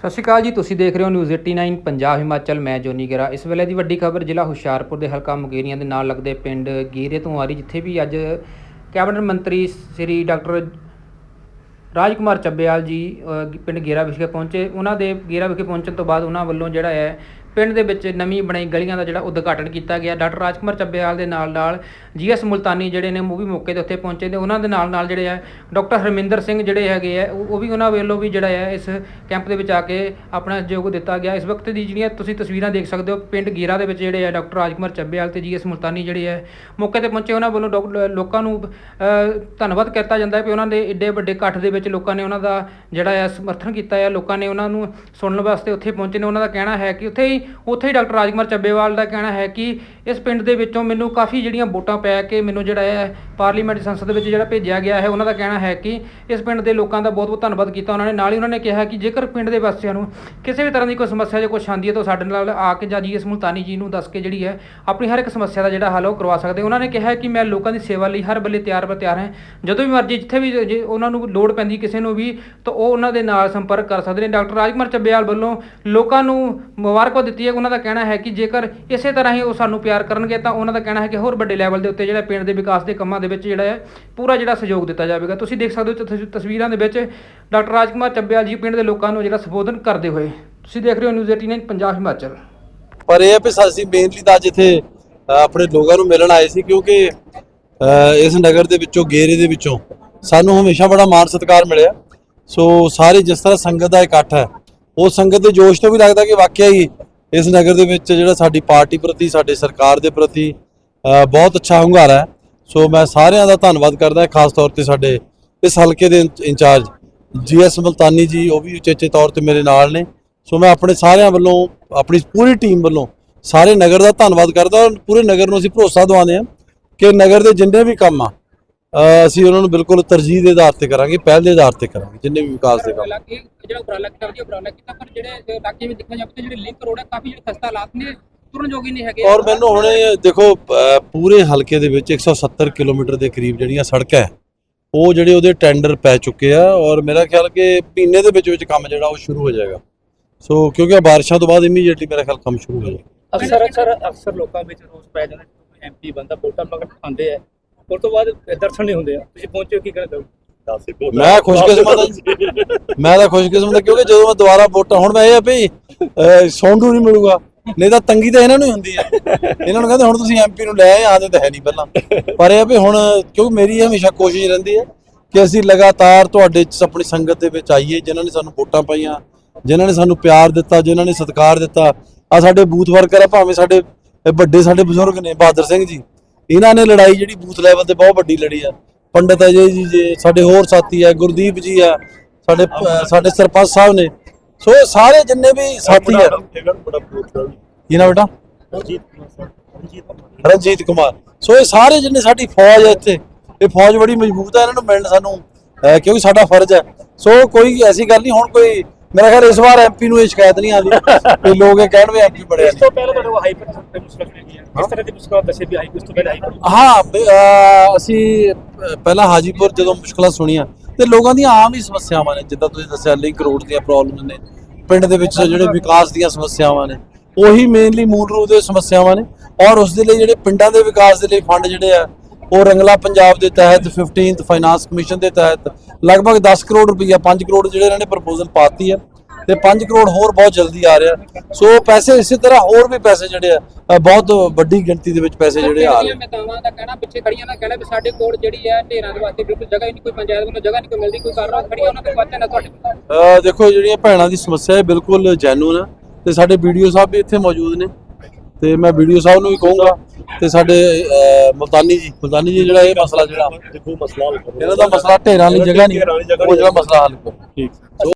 ਸਤਿ ਸ਼੍ਰੀ ਅਕਾਲ ਜੀ, ਤੁਸੀਂ ਦੇਖ ਰਹੇ ਹੋ ਨਿਊਜ਼ 89 ਪੰਜਾਬ ਹਿਮਾਚਲ, ਮੈਂ ਜੋਨੀ ਗੇਰਾ। ਇਸ ਵੇਲੇ ਦੀ ਵੱਡੀ ਖਬਰ ਜ਼ਿਲ੍ਹਾ ਹੁਸ਼ਿਆਰਪੁਰ ਦੇ ਹਲਕਾ ਮੁਗੇਰੀਆਂ ਦੇ ਨਾਲ ਲੱਗਦੇ ਪਿੰਡ ਗੀਰੇ ਤੋਂ ਆ ਰਹੀ, ਜਿੱਥੇ ਵੀ ਅੱਜ ਕੈਬਨਿਟ ਮੰਤਰੀ ਸ੍ਰੀ ਡਾਕਟਰ ਰਾਜਕੁਮਾਰ ਚੱਬੇਵਾਲ ਜੀ ਪਿੰਡ ਗੇਰਾ ਵਿਖੇ ਪਹੁੰਚੇ। ਉਹਨਾਂ ਦੇ ਗੇਰਾ ਵਿਖੇ ਪਹੁੰਚਣ ਤੋਂ ਬਾਅਦ ਉਹਨਾਂ ਵੱਲੋਂ ਜਿਹੜਾ ਹੈ ਪਿੰਡ ਦੇ ਵਿੱਚ ਨਵੀਂ ਬਣਾਈ ਗਲੀਆਂ ਦਾ ਜਿਹੜਾ ਉਦਘਾਟਨ ਕੀਤਾ ਗਿਆ। ਡਾਕਟਰ ਰਾਜਕੁਮਾਰ ਚੱਬੇਵਾਲ ਦੇ ਨਾਲ ਨਾਲ ਜੀਐਸ ਮੁਲਤਾਨੀ ਜਿਹੜੇ ਨੇ ਉਹ ਵੀ ਮੌਕੇ ਤੇ ਉੱਥੇ ਪਹੁੰਚੇ ਤੇ ਉਹਨਾਂ ਦੇ ਨਾਲ ਨਾਲ ਜਿਹੜੇ ਆ ਡਾਕਟਰ ਹਰਮਿੰਦਰ ਸਿੰਘ ਜਿਹੜੇ ਹੈਗੇ ਆ, ਉਹ ਵੀ ਉਹਨਾਂ ਵੱਲੋਂ ਵੀ ਜਿਹੜਾ ਹੈ ਇਸ ਕੈਂਪ ਦੇ ਵਿੱਚ ਆ ਕੇ ਆਪਣਾ ਸਹਿਯੋਗ ਦਿੱਤਾ ਗਿਆ। ਇਸ ਵਕਤ ਦੀ ਜਿਹੜੀਆਂ ਤੁਸੀਂ ਤਸਵੀਰਾਂ ਦੇਖ ਸਕਦੇ ਹੋ, ਪਿੰਡ ਗੀਰਾ ਦੇ ਵਿੱਚ ਜਿਹੜੇ ਆ ਡਾਕਟਰ ਰਾਜਕੁਮਾਰ ਚੱਬੇਵਾਲ ਤੇ ਜੀਐਸ ਮੁਲਤਾਨੀ ਜਿਹੜੇ ਆ ਮੌਕੇ ਤੇ ਪਹੁੰਚੇ। ਉਹਨਾਂ ਵੱਲੋਂ ਡਾਕ- ਲੋਕਾਂ ਨੂੰ ਧੰਨਵਾਦ ਕੀਤਾ ਜਾਂਦਾ ਹੈ ਕਿ ਉਹਨਾਂ ਦੇ ਏਡੇ ਵੱਡੇ ਇਕੱਠ ਦੇ ਵਿੱਚ ਲੋਕਾਂ ਨੇ ਉਹਨਾਂ ਦਾ ਜਿਹੜਾ ਹੈ ਸਮਰਥਨ ਕੀਤਾ ਹੈ। ਲੋਕਾਂ ਨੇ ਉਹਨਾਂ ਨੂੰ ਸੁਣਨ ਵਾਸਤੇ ਉੱਥੇ ਪਹੁੰਚੇ ਨੇ। ਉਹਨਾਂ ਦਾ ਕਹਿਣਾ ਹੈ ਕਿ ਉੱਥੇ ਹੀ ਉੱਥੇ ਹੀ ਡਾਕਟਰ ਰਾਜਕੁਮਾਰ ਚੱਬੇਵਾਲ ਦਾ ਕਹਿਣਾ ਹੈ ਕਿ ਇਸ ਪਿੰਡ ਦੇ ਵਿੱਚੋਂ ਮੈਨੂੰ ਕਾਫੀ ਜਿਹੜੀਆਂ ਵੋਟਾਂ ਪੈ ਕੇ ਮੈਨੂੰ ਜਿਹੜਾ ਹੈ ਪਾਰਲੀਮੈਂਟ ਸੰਸਦ ਵਿੱਚ ਜਿਹੜਾ ਭੇਜਿਆ ਗਿਆ ਹੈ, ਉਹਨਾਂ ਦਾ ਕਹਿਣਾ ਹੈ ਕਿ ਇਸ ਪਿੰਡ ਦੇ ਲੋਕਾਂ ਦਾ ਬਹੁਤ ਬਹੁਤ ਧੰਨਵਾਦ ਕੀਤਾ ਉਹਨਾਂ ਨੇ। ਨਾਲ ਹੀ ਉਹਨਾਂ ਨੇ ਕਿਹਾ ਕਿ ਜੇਕਰ ਪਿੰਡ ਦੇ ਵਾਸੀਆਂ ਨੂੰ ਕਿਸੇ ਵੀ ਤਰ੍ਹਾਂ ਦੀ ਕੋਈ ਸਮੱਸਿਆ ਜਾਂ ਕੁਛ ਆਉਂਦੀ ਹੈ ਤਾਂ ਸਾਡੇ ਨਾਲ ਆ ਕੇ ਜਾਂ ਜੀ ਇਸ ਮੁਲਤਾਨੀ ਜੀ ਨੂੰ ਦੱਸ ਕੇ ਜਿਹੜੀ ਹੈ ਆਪਣੀ ਹਰ ਇੱਕ ਸਮੱਸਿਆ ਦਾ ਜਿਹੜਾ ਹੱਲ ਉਹ ਕਰਵਾ ਸਕਦੇ। ਉਹਨਾਂ ਨੇ ਕਿਹਾ ਕਿ ਮੈਂ ਲੋਕਾਂ ਦੀ ਸੇਵਾ ਲਈ ਹਰ ਵੇਲੇ ਤਿਆਰ ਬਰ ਤਿਆਰ ਹਾਂ। ਜਦੋਂ ਵੀ ਮਰਜ਼ੀ ਜਿੱਥੇ ਵੀ ਜੇ ਉਹਨਾਂ ਨੂੰ ਲੋੜ ਪੈਂਦੀ ਕਿਸੇ ਨੂੰ ਵੀ, ਤਾਂ ਉਹ ਉਹਨਾਂ ਦੇ ਨਾਲ ਸੰਪਰਕ ਕਰ ਸਕਦੇ ਨੇ। ਡਾਕਟਰ ਰਾਜਕੁਮਾਰ ਚੱਬੇਵਾਲ ਵੱਲੋਂ ਲੋਕਾਂ ਨੂੰ ਮੁਬਾਰਕਬਾਦ ਦਿੱਤੀ ਹੈ। ਉਹਨਾਂ ਦਾ ਕਹਿਣਾ ਹੈ ਕਿ ਜੇਕਰ ਇਸੇ ਤਰ੍ਹਾਂ ਹੀ ਉਹ ਸਾਨੂੰ ਪਿਆਰ ਕਰਨਗੇ ਤਾਂ ਉਹਨਾਂ ਦਾ ਕਹਿਣਾ ਹੈ ਕਿ ਹੋਰ ਵੱਡੇ ਲੈਵਲ ਦੇ ਉੱਤੇ ਜਿਹੜਾ ਪਿੰਡ ਦੇ ਵਿਕਾਸ ਦੇ ਕੰਮਾਂ ਦੇ ਵਿੱਚ ਜਿਹੜਾ ਹੈ, ਪੂਰਾ ਜਿਹੜਾ ਸਹਿਯੋਗ ਦਿੱਤਾ ਜਾਵੇਗਾ। ਤੁਸੀਂ ਦੇਖ ਸਕਦੇ ਹੋ ਤਸਵੀਰਾਂ ਦੇ ਵਿੱਚ ਡਾਕਟਰ ਰਾਜਕੁਮਾਰ ਚੱਬੇਵਾਲ ਜੀ ਪਿੰਡ ਦੇ ਲੋਕਾਂ ਨੂੰ ਜਿਹੜਾ ਸੰਬੋਧਨ ਕਰਦੇ ਹੋਏ। ਤੁਸੀਂ ਦੇਖ ਰਹੇ ਹੋ ਨਿਊਜ਼ 89 ਪੰਜਾਬ ਹਿਮਾਚਲ। ਪਰ ਇਹ ਵੀ ਅਸੀਂ ਮੇਨਲੀ ਤਾਂ ਅੱਜ ਆਪਣੇ ਲੋਕਾਂ ਨੂੰ ਮਿਲਣ ਆਏ ਸੀ ਕਿਉਂਕਿ ਇਸ ਨਗਰ ਦੇ ਵਿੱਚੋਂ, ਗੇਰੇ ਦੇ ਵਿੱਚੋਂ ਸਾਨੂੰ ਹਮੇਸ਼ਾ ਬੜਾ ਮਾਣ ਸਤਿਕਾਰ ਮਿਲਿਆ। ਸੋ ਸਾਰੇ ਜਿਸ ਤਰ੍ਹਾਂ ਸੰਗਤ ਦਾ ਇਕੱਠ ਹੈ, ਉਹ ਸੰਗਤ ਦੇ ਜੋਸ਼ ਤੋਂ ਵੀ ਲੱਗਦਾ ਕਿ ਵਾਕਿਆ ਹੀ ਇਸ ਨਗਰ ਦੇ ਵਿੱਚ ਜਿਹੜਾ ਸਾਡੀ ਪਾਰਟੀ ਪ੍ਰਤੀ, ਸਾਡੇ ਸਰਕਾਰ ਦੇ ਪ੍ਰਤੀ ਬਹੁਤ ਅੱਛਾ ਹੁੰਗਾਰਾ ਹੈ। ਸੋ ਮੈਂ ਸਾਰਿਆਂ ਦਾ ਧੰਨਵਾਦ ਕਰਦਾ ਖਾਸ ਤੌਰ ਤੇ ਸਾਡੇ ਇਸ ਹਲਕੇ ਦੇ ਇੰਚ- ਇੰਚਾਰਜ ਜੀਐਸ ਮਲਤਾਨੀ ਜੀ, ਉਹ ਵੀ ਉਚੇਚੇ ਤੌਰ ਤੇ ਮੇਰੇ ਨਾਲ ਨੇ। ਸੋ ਮੈਂ ਆਪਣੇ ਸਾਰਿਆਂ ਵੱਲੋਂ, ਆਪਣੀ ਪੂਰੀ ਟੀਮ ਵੱਲੋਂ ਸਾਰੇ ਨਗਰ ਦਾ ਧੰਨਵਾਦ ਕਰਦਾ ਔਰ ਪੂਰੇ ਨਗਰ ਨੂੰ ਅਸੀਂ ਭਰੋਸਾ ਦਿਵਾਉਂਦੇ ਹਾਂ ਕਿ ਨਗਰ ਦੇ ਜਿੰਨੇ ਵੀ ਕੰਮ ਆ ਅਸੀਂ ਉਹਨਾਂ ਨੂੰ ਬਿਲਕੁਲ ਤਰਜੀਹ ਦੇ ਆਧਾਰ ਤੇ ਕਰਾਂਗੇ ਪਹਿਲ ਦੇ ਆਧਾਰ ਤੇ ਕਰਾਂਗੇ ਜਿੰਨੇ ਵੀ ਵਿਕਾਸ ਦੇ ਕੰਮ। ਇਹ ਜਿਹੜਾ ਉਪਰਾਲਾ ਕੀਤਾ ਵਧੀਆ ਉਪਰਾਲਾ ਕੀਤਾ ਪਰ ਜਿਹੜੇ ਇਲਾਕੇ ਵਿੱਚ ਦੇਖਿਆ ਜਾਵੇ ਤਾਂ ਜਿਹੜੇ ਲਿੰਕ ਰੋਡ ਹੈ ਕਾਫੀ ਜਿਹੜੇ ਖਸਤਾ ਹਾਲਾਤ ਨੇ ਤੁਰਨ ਜੋਗੀ ਨਹੀਂ ਹੈਗੇ। ਔਰ ਮੈਨੂੰ ਹੁਣ ਦੇਖੋ ਪੂਰੇ ਹਲਕੇ ਦੇ ਵਿੱਚ 170 ਕਿਲੋਮੀਟਰ ਦੇ ਕਰੀਬ ਜਿਹੜੀਆਂ ਸੜਕਾਂ ਹੈ ਉਹ ਜਿਹੜੇ ਉਹਦੇ ਟੈਂਡਰ ਪੈ ਚੁੱਕੇ ਆ ਔਰ ਮੇਰਾ ਖਿਆਲ ਕਿ ਮਹੀਨੇ ਦੇ ਵਿੱਚ ਵਿੱਚ ਕੰਮ ਜਿਹੜਾ ਉਹ ਸ਼ੁਰੂ ਹੋ ਜਾਏਗਾ। ਸੋ ਕਿਉਂਕਿ ਬਾਰਿਸ਼ਾਂ ਤੋਂ ਬਾਅਦ ਇਮੀਡੀਏਟਲੀ ਮੇਰਾ ਖਿਆਲ ਕੰਮ ਸ਼ੁਰੂ ਹੋ ਜਾਏਗਾ। ਅਕਸਰ ਅਕਸਰ ਅਕਸਰ ਲੋਕਾਂ ਵਿੱਚ ਰੋਸ ਪੈ ਜਾਂਦਾ ਐਮਪੀ ਬੰਦਾ ਵੋਟਾਂ ਮੰਗਣ ਆਉਂਦੇ ਆ। ਉਸ ਤੋਂ ਬਾਅਦ ਦਰਸ਼ਨ ਨਹੀਂ ਹੁੰਦੇ ਆ। ਤੁਸੀਂ ਪਹੁੰਚੇ ਹੋ ਕੀ ਚਾਹੋਗੇ? ਮੈਂ ਖੁਸ਼ਕਿਸਮਤ ਹਾਂ ਮੈਂ ਤਾਂ ਖੁਸ਼ਕਿਸਮਤ ਕਿਉਂਕਿ ਜਦੋਂ ਮੈਂ ਦੁਬਾਰਾ ਵੋਟਾਂ ਹੁਣ ਮੈਂ ਇਹ ਆ ਵੀ ਸੌਂਡੂ ਨਹੀਂ ਮਿਲੂਗਾ। ਨਹੀਂ ਤਾਂ ਤੰਗੀ ਤਾਂ ਇਹਨਾਂ ਨੂੰ ਹੀ ਹੁੰਦੀ ਹੈ ਇਹਨਾਂ ਨੂੰ ਕਹਿੰਦੇ ਹੁਣ ਤੁਸੀਂ ਐਮਪੀ ਨੂੰ ਲੈ ਆਏ ਆਦੇ ਤਾਂ ਹੈ ਨਹੀਂ ਪਹਿਲਾਂ। ਪਰ ਇਹ ਆ ਵੀ ਹੁਣ ਕਿਉਂਕਿ ਮੇਰੀ ਹਮੇਸ਼ਾ ਕੋਸ਼ਿਸ਼ ਰਹਿੰਦੀ ਹੈ ਕਿ ਅਸੀਂ ਲਗਾਤਾਰ ਤੁਹਾਡੇ ਚ ਆਪਣੀ ਸੰਗਤ ਦੇ ਵਿੱਚ ਆਈਏ ਜਿਨ੍ਹਾਂ ਨੇ ਸਾਨੂੰ ਵੋਟਾਂ ਪਾਈਆਂ ਜਿਨ੍ਹਾਂ ਨੇ ਸਾਨੂੰ ਪਿਆਰ ਦਿੱਤਾ ਜਿਨ੍ਹਾਂ ਨੇ ਸਤਿਕਾਰ ਦਿੱਤਾ। ਆ ਸਾਡੇ ਬੂਥ ਵਰਕਰ ਆ ਭਾਵੇਂ ਸਾਡੇ ਵੱਡੇ ਸਾਡੇ ਬਜ਼ੁਰਗ ਨੇ ਬਹਾਦਰ ਸਿੰਘ ਜੀ। ਇਹਨਾਂ ਨੇ ਲੜਾਈ ਜਿਹੜੀ ਬੂਥ ਲੈਵਲ ਤੇ ਬਹੁਤ ਵੱਡੀ ਲੜੀ ਆ। ਪੰਡਤ ਅਜੇ ਜੀ, ਜੇ ਸਾਡੇ ਹੋਰ ਸਾਥੀ ਆ, ਗੁਰਦੀਪ ਜੀ ਆ, ਸਾਡੇ ਸਾਡੇ ਸਰਪੰਚ ਸਾਹਿਬ ਨੇ। ਸੋ ਇਹ ਸਾਰੇ ਜਿੰਨੇ ਵੀ ਸਾਥੀ ਆ। ਕੀ ਬੇਟਾ? ਰਣਜੀਤ ਕੁਮਾਰ। ਸੋ ਇਹ ਸਾਰੇ ਜਿੰਨੇ ਸਾਡੀ ਫੌਜ ਹੈ ਇੱਥੇ, ਇਹ ਫੌਜ ਬੜੀ ਮਜ਼ਬੂਤ ਹੈ ਇਹਨਾਂ ਨੂੰ ਮਿਲਣ ਸਾਨੂੰ ਕਿਉਂਕਿ ਸਾਡਾ ਫਰਜ਼ ਹੈ ਸੋ ਕੋਈ ਐਸੀ ਗੱਲ ਨਹੀਂ, ਹੁਣ ਕੋਈ ਮੇਰਾ ਖਿਆਲ ਇਸ ਵਾਰ ਐਮਪੀ ਨੂੰ ਇਹ ਸ਼ਿਕਾਇਤ ਨਹੀਂ ਆਉਂਦੀ ਕਿ ਲੋਕ ਇਹ ਕਹਿਣ ਵੀ ਐਮਪੀ ਬੜਿਆ ਇਸ ਤੋਂ ਪਹਿਲਾਂ ਤੁਹਾਡੇ ਕੋਲ ਹਾਈਪਰ ਤੇ ਮੁਸ਼ਕਲ ਨਹੀਂ ਹੈ। ਇਸ ਤਰ੍ਹਾਂ ਦੀ ਮੁਸ਼ਕਲ ਦੱਸੇ ਵੀ ਹਾਈ ਉਸ ਤੋਂ ਪਹਿਲਾਂ ਹਾਈਪਰ ਹਾਂ ਅਸੀਂ ਪਹਿਲਾਂ ਹਾਜੀਪੁਰ ਜਦੋਂ ਮੁਸ਼ਕਲਾਂ ਸੁਣੀਆਂ ਤੇ ਲੋਕਾਂ ਦੀਆਂ ਆਮ ਹੀ ਸਮੱਸਿਆਵਾਂ ਨੇ ਜਿੱਦਾਂ ਤੁਸੀਂ ਦੱਸਿਆ ਲਿੰਕ ਰੋਡ ਦੀਆਂ ਪ੍ਰੋਬਲਮਸ ਨੇ ਪਿੰਡ ਦੇ ਵਿੱਚ ਜਿਹੜੇ ਵਿਕਾਸ ਦੀਆਂ ਸਮੱਸਿਆਵਾਂ ਨੇ ਉਹੀ ਮੇਨਲੀ ਮੂਲ ਰੂਪ ਦੇ ਸਮੱਸਿਆਵਾਂ ਨੇ ਔਰ ਉਸ ਦੇ ਲਈ ਜਿਹੜੇ ਪਿੰਡਾਂ ਦੇ ਵਿਕਾਸ ਦੇ ਲਈ ਫੰਡ ਜਿਹੜੇ ਆ ਉਹ ਰੰਗਲਾ ਪੰਜਾਬ ਦੇ ਤਹਿਤ 15th ਫਾਈਨਾਂਸ ਕਮਿਸ਼ਨ ਦੇ ਤਹਿਤ ਲਗਭਗ 10 ਕਰੋੜ ਰੁਪਈਆ 5 ਕਰੋੜ ਜਿਹੜੇ ਇਹਨਾਂ ਨੇ ਪ੍ਰਪੋਜ਼ਲ ਪਾਤੀ ਹੈ ਤੇ 5 ਕਰੋੜ ਹੋਰ ਬਹੁਤ ਜਲਦੀ ਆ ਰਿਹਾ। ਸੋ ਪੈਸੇ ਇਸੇ ਤਰ੍ਹਾਂ ਹੋਰ ਵੀ ਪੈਸੇ ਜਿਹੜੇ ਆ ਬਹੁਤ ਵੱਡੀ ਗਿਣਤੀ ਦੇ ਵਿੱਚ ਪੈਸੇ ਜਿਹੜੇ ਆ ਰਹੇ। ਮਤਾਵਾਂ ਦਾ ਕਹਿਣਾ ਪਿੱਛੇ ਖੜੀਆਂ ਦਾ ਕਹਿਣਾ ਵੀ ਸਾਡੇ ਕੋਲ ਜਿਹੜੀ ਹੈ ਢੇਰਾਂ ਦੇ ਵਾਸਤੇ ਬਿਲਕੁਲ ਜਗ੍ਹਾ ਹੀ ਨਹੀਂ ਕੋਈ ਪੰਚਾਇਤ ਵੱਲੋਂ ਜਗ੍ਹਾ ਨਹੀਂ ਕੋਈ ਮਿਲਦੀ ਕੋਈ ਕਾਰਨ ਖੜੀਆਂ ਉਹਨਾਂ ਦੇ ਵਾਸਤੇ ਨਾ ਤੁਹਾਡੇ ਕੋਲ। ਅ, ਦੇਖੋ ਜਿਹੜੀਆਂ ਭੈਣਾਂ ਦੀ ਸਮੱਸਿਆ ਹੈ ਬਿਲਕੁਲ ਜੈਨੂਨ ਹੈ ਤੇ ਸਾਡੇ ਵੀਡੀਓ ਸਾਹਿਬ ਵੀ ਇੱਥੇ ਮੌਜੂਦ ਨੇ। ਤੇ ਮੈਂ ਵੀਡੀਓ ਸਾਹਿਬ ਨੂੰ ਵੀ ਕਹੂੰਗਾ ਤੇ ਸਾਡੇ ਮੁਲਤਾਨੀ ਜੀ। ਮੁਲਤਾਨੀ ਜੀ ਜਿਹੜਾ ਇਹ ਮਸਲਾ ਜਿਹੜਾ ਦੇਖੋ ਮਸਲਾ ਹੱਲ ਕਰੋ ਇਹਨਾਂ ਦਾ ਮਸਲਾ ਢੇਰਾਂ ਲਈ ਜਗ੍ਹਾ ਨਹੀਂ ਉਹ ਜਿਹੜਾ ਮਸਲਾ ਹੱਲ ਕਰੋ। ਠੀਕ।